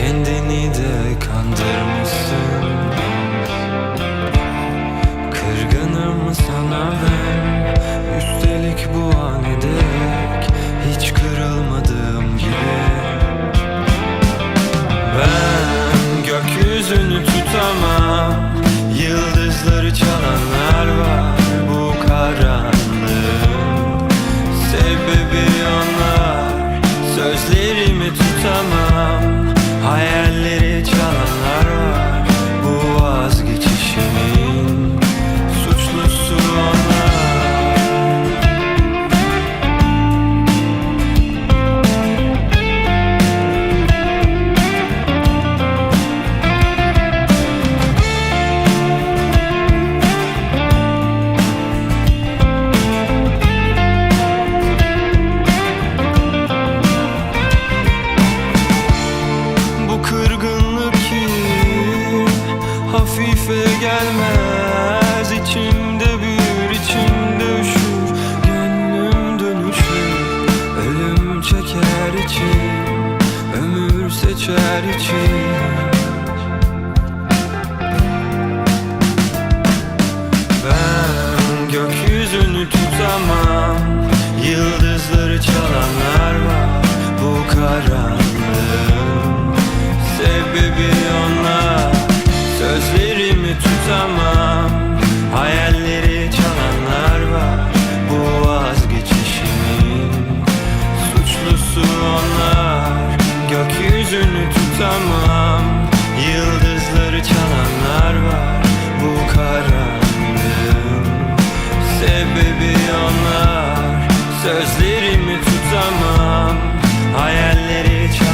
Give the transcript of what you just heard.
Kendini de kandırmışsın. Kırgınım sana ben. Üstelik bu an dek Hiç kırılmadığım gibi. Ben gökyüzünü tutamam. Yıldızları çalanlar var Bu karanlığın. Sebebi onlar. Sözlerimi tutamam içim Ömür seçer içim Gökyüzünü tutamam. Yıldızları çalanlar var Bu karanlığın Sebebi onlar. Sözlerimi tutamam. Hayalleri çalanlar